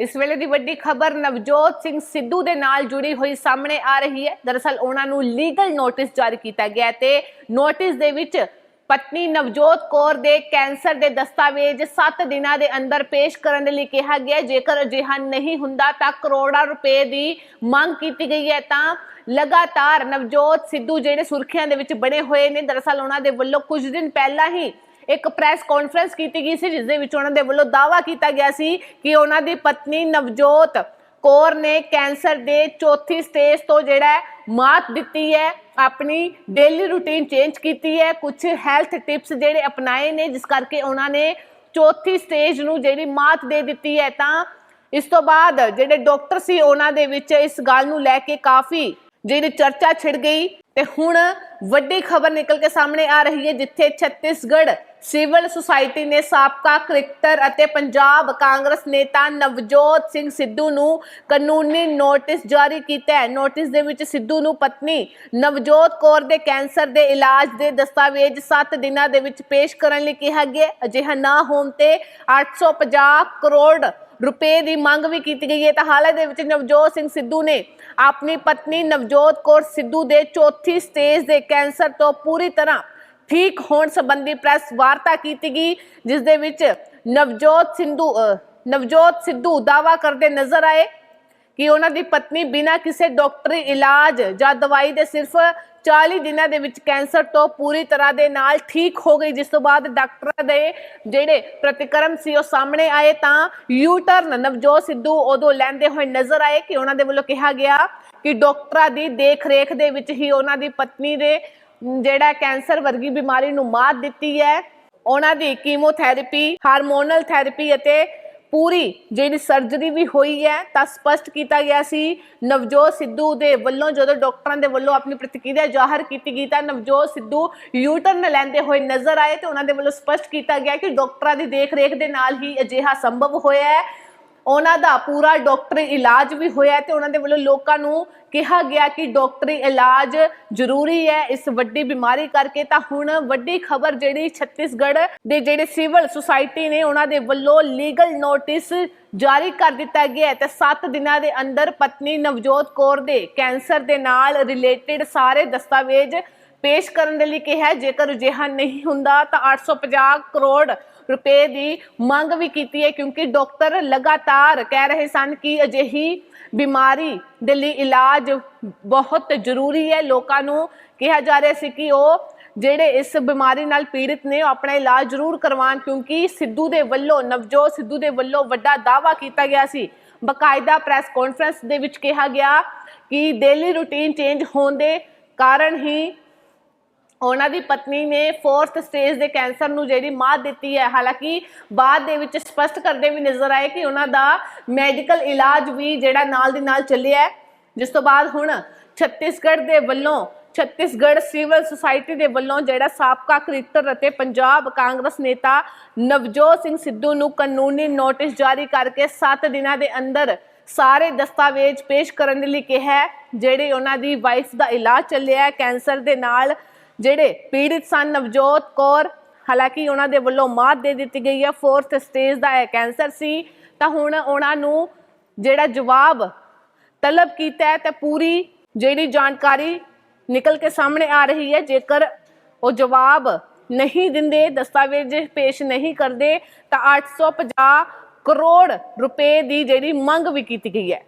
ਇਸ ਵੇਲੇ ਦੀ ਵੱਡੀ ਖਬਰ ਨਵਜੋਤ ਸਿੰਘ ਸਿੱਧੂ ਦੇ ਨਾਲ ਜੁੜੀ ਹੋਈ ਸਾਹਮਣੇ ਆ ਰਹੀ ਹੈ। ਦਰਅਸਲ ਉਹਨਾਂ ਨੂੰ ਲੀਗਲ ਨੋਟਿਸ ਜਾਰੀ ਕੀਤਾ ਗਿਆ ਤੇ ਨੋਟਿਸ ਦੇ ਵਿੱਚ ਪਤਨੀ ਨਵਜੋਤ ਕੌਰ ਦੇ ਕੈਂਸਰ ਦੇ ਦਸਤਾਵੇਜ਼ 7 ਦਿਨਾਂ ਦੇ ਅੰਦਰ ਪੇਸ਼ ਕਰਨ ਦੇ ਲਈ ਕਿਹਾ ਗਿਆ ਜੇਕਰ ਅਜਿਹਾ ਨਹੀਂ ਹੁੰਦਾ ਤਾਂ ਕਰੋੜਾਂ ਰੁਪਏ ਦੀ ਮੰਗ ਕੀਤੀ ਗਈ ਹੈ। ਤਾਂ ਲਗਾਤਾਰ ਨਵਜੋਤ ਸਿੱਧੂ ਜਿਹੜੇ ਸੁਰਖੀਆਂ ਦੇ ਵਿੱਚ ਬਣੇ ਹੋਏ ਨੇ, ਦਰਅਸਲ ਉਹਨਾਂ ਦੇ ਵੱਲੋਂ ਕੁਝ ਦਿਨ ਪਹਿਲਾਂ ਹੀ ਇੱਕ ਪ੍ਰੈਸ ਕਾਨਫਰੰਸ ਕੀਤੀ ਗਈ ਸੀ ਜਿਸ ਦੇ ਵਿੱਚ ਉਹਨਾਂ ਦੇ ਵੱਲੋਂ ਦਾਅਵਾ ਕੀਤਾ ਗਿਆ ਸੀ ਕਿ ਉਹਨਾਂ ਦੀ ਪਤਨੀ ਨਵਜੋਤ ਕੌਰ ਨੇ ਕੈਂਸਰ ਦੇ ਚੌਥੀ ਸਟੇਜ ਤੋਂ ਜਿਹੜਾ ਮਾਤ ਦਿੱਤੀ ਹੈ, ਆਪਣੀ ਡੇਲੀ ਰੂਟੀਨ ਚੇਂਜ ਕੀਤੀ ਹੈ ਕੁਝ ਹੈਲਥ ਟਿਪਸ ਜਿਹੜੇ ਅਪਣਾਏ ਨੇ, ਜਿਸ ਕਰਕੇ ਉਹਨਾਂ ਨੇ ਚੌਥੀ ਸਟੇਜ ਨੂੰ ਜਿਹੜੀ ਮਾਤ ਦੇ ਦਿੱਤੀ ਹੈ, ਤਾਂ ਇਸ ਤੋਂ ਬਾਅਦ ਜਿਹੜੇ ਡਾਕਟਰ ਸੀ, ਉਹਨਾਂ ਦੇ ਵਿੱਚ ਇਸ ਗੱਲ ਨੂੰ ਲੈ ਕੇ ਕਾਫੀ ਜਿਹੜੀ ਚਰਚਾ ਛਿੜ ਗਈ। ਤੇ ਹੁਣ ਵੱਡੀ ਖਬਰ ਨਿਕਲ ਕੇ ਸਾਹਮਣੇ ਆ ਰਹੀ ਹੈ, ਜਿੱਥੇ ਛੱਤੀਸਗੜ੍ਹ ਸਿਵਲ ਸੁਸਾਇਟੀ ਨੇ ਸਾਬਕਾ ਕ੍ਰਿਕਟਰ ਅਤੇ ਪੰਜਾਬ ਕਾਂਗਰਸ ਨੇਤਾ ਨਵਜੋਤ ਸਿੰਘ ਸਿੱਧੂ ਨੂੰ ਕਾਨੂੰਨੀ ਨੋਟਿਸ ਜਾਰੀ ਕੀਤਾ ਹੈ। ਨੋਟਿਸ ਦੇ ਵਿੱਚ ਸਿੱਧੂ ਨੂੰ ਪਤਨੀ ਨਵਜੋਤ ਕੌਰ ਦੇ ਕੈਂਸਰ ਦੇ ਇਲਾਜ ਦੇ ਦਸਤਾਵੇਜ਼ 7 ਦਿਨਾਂ ਦੇ ਵਿੱਚ ਪੇਸ਼ ਕਰਨ ਲਈ ਕਿਹਾ ਗਿਆ ਅਜਿਹਾ ਨਾ ਹੋਣ ਤੇ 850 ਕਰੋੜ ਰੁਪਏ ਦੀ ਮੰਗ ਵੀ ਕੀਤੀ ਗਈ ਹੈ। ਤਾਂ ਹਾਲੇ ਦੇ ਵਿੱਚ ਨਵਜੋਤ ਸਿੰਘ ਸਿੱਧੂ ਨੇ ਆਪਣੀ ਪਤਨੀ ਨਵਜੋਤ ਕੌਰ ਸਿੱਧੂ ਦੇ ਚੌਥੀ ਸਟੇਜ ਦੇ ਕੈਂਸਰ ਤੋਂ ਪੂਰੀ ਤਰ੍ਹਾਂ ਠੀਕ ਹੋਣ ਸੰਬੰਧੀ ਪ੍ਰੈਸ ਵਾਰਤਾ ਕੀਤੀ ਗਈ ਜਿਸ ਦੇ ਵਿੱਚ ਨਵਜੋਤ ਸਿੰਧੂ ਅਹ, ਨਵਜੋਤ ਸਿੱਧੂ ਦਾਵਾ ਕਰਦੇ ਨਜ਼ਰ ਆਏ। ਕਿ ਉਹਨਾਂ ਦੀ ਪਤਨੀ ਬਿਨਾਂ ਕਿਸੇ ਡਾਕਟਰੀ ਇਲਾਜ ਜਾਂ ਦਵਾਈ ਦੇ ਸਿਰਫ 40 ਦਿਨਾਂ ਦੇ ਵਿੱਚ ਕੈਂਸਰ ਤੋਂ ਪੂਰੀ ਤਰ੍ਹਾਂ ਦੇ ਨਾਲ ਠੀਕ ਹੋ ਗਈ, ਜਿਸ ਤੋਂ ਬਾਅਦ ਡਾਕਟਰਾਂ ਦੇ ਜਿਹੜੇ ਪ੍ਰਤੀਕਰਮ ਸੀ ਉਹ ਸਾਹਮਣੇ ਆਏ ਤਾਂ ਯੂਟਰਨ ਨਵਜੋਤ ਸਿੱਧੂ ਉਦੋਂ ਲੈਂਦੇ ਹੋਏ ਨਜ਼ਰ ਆਏ ਕਿ ਉਹਨਾਂ ਦੇ ਵੱਲੋਂ ਕਿਹਾ ਗਿਆ ਕਿ ਡਾਕਟਰਾਂ ਦੀ ਦੇਖ ਰੇਖ ਦੇ ਵਿੱਚ ਹੀ ਉਹਨਾਂ ਦੀ ਪਤਨੀ ਦੇ ਜਿਹੜਾ ਕੈਂਸਰ ਵਰਗੀ ਬਿਮਾਰੀ ਨੂੰ ਮਾਤ ਦਿੱਤੀ ਹੈ। ਉਹਨਾਂ ਦੀ ਕੀਮੋਥੈਰੇਪੀ, ਹਾਰਮੋਨਲ ਥੈਰੇਪੀ ਅਤੇ ਪੂਰੀ ਜਿਹੜੀ ਸਰਜਰੀ ਵੀ ਹੋਈ ਹੈ, ਤਾਂ ਸਪਸ਼ਟ ਕੀਤਾ ਗਿਆ ਸੀ। ਨਵਜੋਤ ਸਿੱਧੂ ਦੇ ਵੱਲੋਂ ਜਦੋਂ ਡਾਕਟਰਾਂ ਦੇ ਵੱਲੋਂ ਆਪਣੀ ਪ੍ਰਤੀਕਿਰਿਆ ਜ਼ਾਹਰ ਕੀਤੀ ਗਈ, ਤਾਂ ਨਵਜੋਤ ਸਿੱਧੂ ਯੂਟਰਨ ਲੈਂਦੇ ਹੋਏ ਨਜ਼ਰ ਆਏ ਤੇ ਉਹਨਾਂ ਦੇ ਵੱਲੋਂ ਸਪਸ਼ਟ ਕੀਤਾ ਗਿਆ ਕਿ ਡਾਕਟਰਾਂ ਦੀ ਦੇਖ-ਰੇਖ ਦੇ ਨਾਲ ਹੀ ਅਜਿਹਾ ਸੰਭਵ ਹੋਇਆ ਹੈ। ਉਹਨਾਂ ਦਾ ਪੂਰਾ ਡਾਕਟਰੀ ਇਲਾਜ ਵੀ ਹੋਇਆ ਤੇ ਉਹਨਾਂ ਦੇ ਵੱਲੋਂ ਲੋਕਾਂ ਨੂੰ ਕਿਹਾ ਗਿਆ ਕਿ ਡਾਕਟਰੀ ਇਲਾਜ ਜ਼ਰੂਰੀ ਹੈ ਇਸ ਵੱਡੀ ਬਿਮਾਰੀ ਕਰਕੇ। ਤਾਂ ਹੁਣ ਵੱਡੀ ਖਬਰ ਜਿਹੜੀ ਛੱਤੀਸਗੜ੍ਹ ਦੇ ਜਿਹੜੇ ਸਿਵਲ ਸੁਸਾਇਟੀ ਨੇ ਉਹਨਾਂ ਦੇ ਵੱਲੋਂ ਲੀਗਲ ਨੋਟਿਸ ਜਾਰੀ ਕਰ ਦਿੱਤਾ ਗਿਆ ਤੇ 7 ਦਿਨਾਂ ਦੇ ਅੰਦਰ ਪਤਨੀ ਨਵਜੋਤ ਕੌਰ ਦੇ ਕੈਂਸਰ ਦੇ ਨਾਲ ਰਿਲੇਟਡ ਸਾਰੇ ਦਸਤਾਵੇਜ਼ ਪੇਸ਼ ਕਰਨ ਦੇ ਲਈ ਕਿਹਾ ਜੇਕਰ ਅਜਿਹਾ ਨਹੀਂ ਹੁੰਦਾ ਤਾਂ 850 ਕਰੋੜ ਰੁਪਏ ਦੀ ਮੰਗ ਵੀ ਕੀਤੀ ਹੈ, ਕਿਉਂਕਿ ਡਾਕਟਰ ਲਗਾਤਾਰ ਕਹਿ ਰਹੇ ਸਨ ਕਿ ਅਜਿਹੀ ਬਿਮਾਰੀ ਦੇ ਲਈ ਇਲਾਜ ਬਹੁਤ ਜ਼ਰੂਰੀ ਹੈ। ਲੋਕਾਂ ਨੂੰ ਕਿਹਾ ਜਾ ਰਿਹਾ ਸੀ ਕਿ ਉਹ ਜਿਹੜੇ ਇਸ ਬਿਮਾਰੀ ਨਾਲ ਪੀੜਿਤ ਨੇ, ਉਹ ਆਪਣਾ ਇਲਾਜ ਜ਼ਰੂਰ ਕਰਵਾਉਣ, ਕਿਉਂਕਿ ਸਿੱਧੂ ਦੇ ਵੱਲੋਂ, ਨਵਜੋਤ ਸਿੱਧੂ ਦੇ ਵੱਲੋਂ ਵੱਡਾ ਦਾਅਵਾ ਕੀਤਾ ਗਿਆ ਸੀ। ਬਕਾਇਦਾ ਪ੍ਰੈਸ ਕਾਨਫਰੰਸ ਦੇ ਵਿੱਚ ਕਿਹਾ ਗਿਆ ਕਿ ਡੇਲੀ ਰੂਟੀਨ ਚੇਂਜ ਹੋਣ ਦੇ ਕਾਰਨ ਹੀ ਉਹਨਾਂ ਦੀ ਪਤਨੀ ਨੇ ਫੋਰਥ ਸਟੇਜ ਦੇ ਕੈਂਸਰ ਨੂੰ ਜਿਹੜੀ ਮਾਤ ਦਿੱਤੀ ਹੈ, ਹਾਲਾਂਕਿ ਬਾਅਦ ਦੇ ਵਿੱਚ ਸਪਸ਼ਟ ਕਰਦੇ ਵੀ ਨਜ਼ਰ ਆਏ ਕਿ ਉਹਨਾਂ ਦਾ ਮੈਡੀਕਲ ਇਲਾਜ ਵੀ ਜਿਹੜਾ ਨਾਲ ਦੀ ਨਾਲ ਚੱਲਿਆ ਹੈ। ਜਿਸ ਤੋਂ ਬਾਅਦ ਹੁਣ ਛੱਤੀਸਗੜ੍ਹ ਦੇ ਵੱਲੋਂ, ਛੱਤੀਸਗੜ੍ਹ ਸਿਵਲ ਸੁਸਾਇਟੀ ਦੇ ਵੱਲੋਂ ਜਿਹੜਾ ਸਾਬਕਾ ਕ੍ਰਿਕਟਰ ਅਤੇ ਪੰਜਾਬ ਕਾਂਗਰਸ ਨੇਤਾ ਨਵਜੋਤ ਸਿੰਘ ਸਿੱਧੂ ਨੂੰ ਕਾਨੂੰਨੀ ਨੋਟਿਸ ਜਾਰੀ ਕਰਕੇ 7 ਦਿਨਾਂ ਦੇ ਅੰਦਰ ਸਾਰੇ ਦਸਤਾਵੇਜ਼ ਪੇਸ਼ ਕਰਨ ਦੇ ਲਈ ਕਿਹਾ ਜਿਹੜੇ ਉਹਨਾਂ ਦੀ ਵਾਈਫ ਦਾ ਇਲਾਜ ਚੱਲਿਆ ਹੈ ਕੈਂਸਰ ਦੇ ਨਾਲ ਜਿਹੜੇ ਪੀੜਿਤ ਸਨ, ਨਵਜੋਤ ਕੌਰ, ਹਾਲਾਂਕਿ ਉਹਨਾਂ ਦੇ ਵੱਲੋਂ ਮਾਤ ਦੇ ਦਿੱਤੀ ਗਈ ਹੈ ਫੋਰਥ ਸਟੇਜ ਦਾ ਇਹ ਕੈਂਸਰ ਸੀ। ਤਾਂ ਹੁਣ ਉਹਨਾਂ ਨੂੰ ਜਿਹੜਾ ਜਵਾਬ ਤਲਬ ਕੀਤਾ ਹੈ, ਤੇ ਪੂਰੀ ਜਿਹੜੀ ਜਾਣਕਾਰੀ ਨਿਕਲ ਕੇ ਸਾਹਮਣੇ ਆ ਰਹੀ ਹੈ, ਜੇਕਰ ਉਹ ਜਵਾਬ ਨਹੀਂ ਦਿੰਦੇ, ਦਸਤਾਵੇਜ਼ ਪੇਸ਼ ਨਹੀਂ ਕਰਦੇ, ਤਾਂ 850 ਕਰੋੜ ਰੁਪਏ ਦੀ ਜਿਹੜੀ ਮੰਗ ਵੀ ਕੀਤੀ ਗਈ ਹੈ।